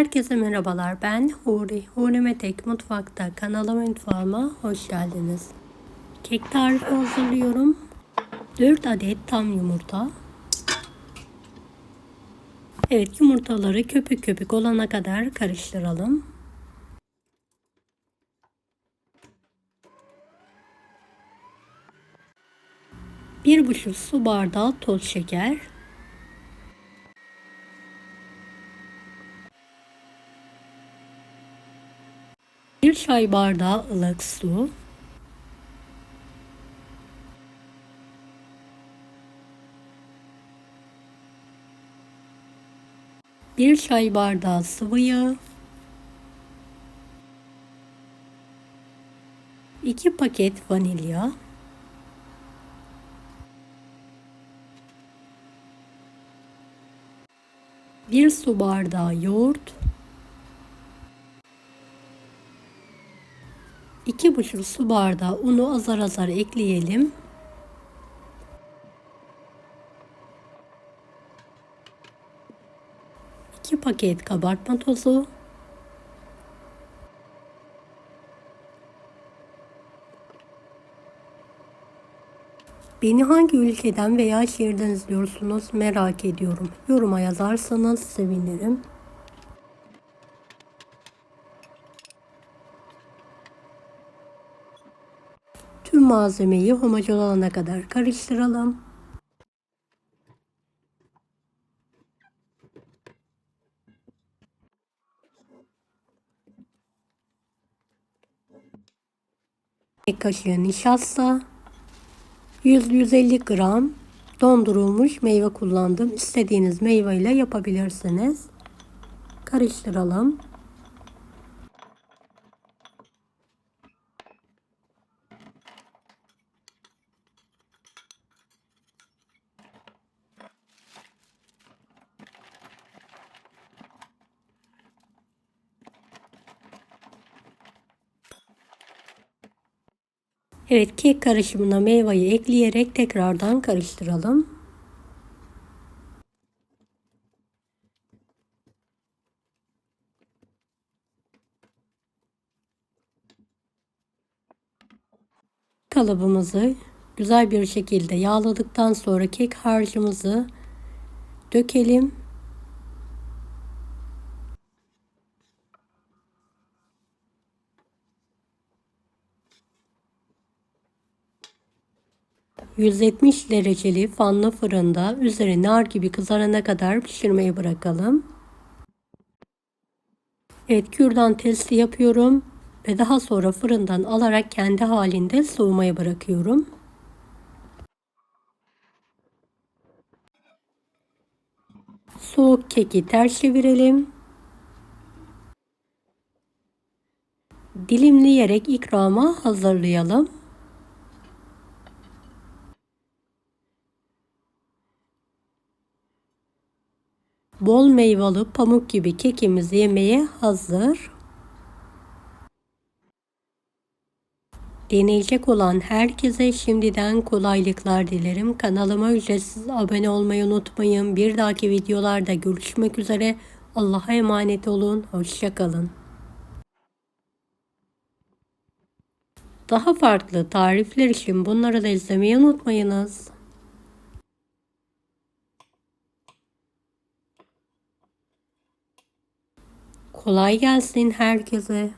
Herkese merhabalar. Ben Huri. Huri Metek Mutfak'ta kanalıma mutfağıma hoş geldiniz. Kek tarifi hazırlıyorum. 4 adet tam yumurta. Evet yumurtaları köpük köpük olana kadar karıştıralım. Bir buçuk su bardağı toz şeker. Bir çay bardağı ılık su. Bir çay bardağı sıvı yağ. 2 paket vanilya. Bir su bardağı yoğurt. 2,5 su bardağı unu azar azar ekleyelim. İki paket kabartma tozu. Beni hangi ülkeden veya şehirden izliyorsunuz merak ediyorum. Yoruma yazarsanız sevinirim. Tüm malzemeyi homojen olana kadar karıştıralım. Bir kaşığı nişasta, 100-150 gram dondurulmuş meyve kullandım. İstediğiniz meyveyle yapabilirsiniz. Karıştıralım. Evet kek karışımına meyveyi ekleyerek tekrardan karıştıralım. Kalıbımızı güzel bir şekilde yağladıktan sonra kek harcımızı dökelim. 170 dereceli fanlı fırında üzeri nar gibi kızarana kadar pişirmeye bırakalım. Evet kürdan testi yapıyorum ve daha sonra fırından alarak kendi halinde soğumaya bırakıyorum. Soğuk keki ters çevirelim. Dilimleyerek ikrama hazırlayalım. Bol meyveli pamuk gibi kekimiz yemeye hazır. Deneyecek olan herkese şimdiden kolaylıklar dilerim. Kanalıma ücretsiz abone olmayı unutmayın. Bir dahaki videolarda görüşmek üzere. Allah'a emanet olun. Hoşçakalın. Daha farklı tarifler için bunları da izlemeyi unutmayınız. Kolay gelsin herkese.